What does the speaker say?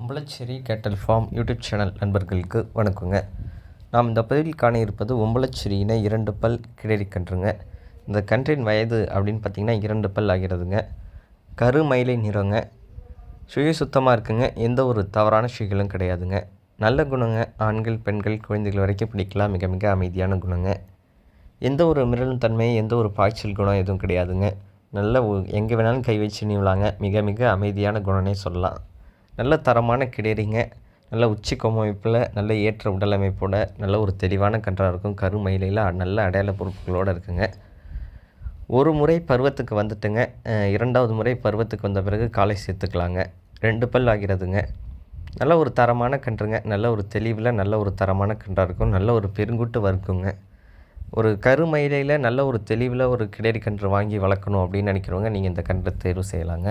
உம்பளச்சேரி கேட்டல் form YouTube channel நண்பர்களுக்கு வணக்கங்க. நாம் இந்த பகுதியில் காண இருப்பது உம்பளச்சேரியின இரண்டு பல் கிடரி கன்றுங்க. இந்த கன்றின் வயது அப்படின்னு பார்த்திங்கன்னா இரண்டு பல் ஆகிறதுங்க. கருமயிலை நிறங்க. சுய சுத்தமாக இருக்குங்க. எந்த ஒரு தவறான சுழிகளும் கிடையாதுங்க. நல்ல குணங்க. ஆண்கள் பெண்கள் குழந்தைகள் வரைக்கும் பிடிக்கலாம். மிக மிக அமைதியான குணங்க. எந்த ஒரு மிரளும் தன்மை எந்த ஒரு பாய்ச்சல் குணம் எதுவும் கிடையாதுங்க. நல்ல எங்கே வேணாலும் கை வச்சு நீவலாங்க. மிக மிக அமைதியான குணனே சொல்லலாம். நல்ல தரமான கிடேரிங்க நல்ல உச்சி கொம்பமைப்பில் நல்ல ஏற்ற உடல் அமைப்போட நல்ல ஒரு தெளிவான கன்றாக இருக்கும். கருமயிலையில் நல்ல அடையாள பொறுப்புகளோடு இருக்குங்க. ஒரு முறை பருவத்துக்கு வந்துட்டுங்க. இரண்டாவது முறை பருவத்துக்கு வந்த பிறகு காலை சேர்த்துக்கலாங்க. ரெண்டு பல் ஆகிறதுங்க. நல்ல ஒரு தரமான கன்றுங்க. நல்ல ஒரு தெளிவில் நல்ல ஒரு தரமான கன்றாக இருக்கும். நல்ல ஒரு பெருங்குட்டு வறுக்குங்க. ஒரு கருமயிலையில் நல்ல ஒரு தெளிவில் ஒரு கிடேரி கன்று வாங்கி வளர்க்கணும் அப்படின்னு நினைக்கிறவங்க நீங்கள் இந்த கன்றை தேர்வு செய்யலாங்க.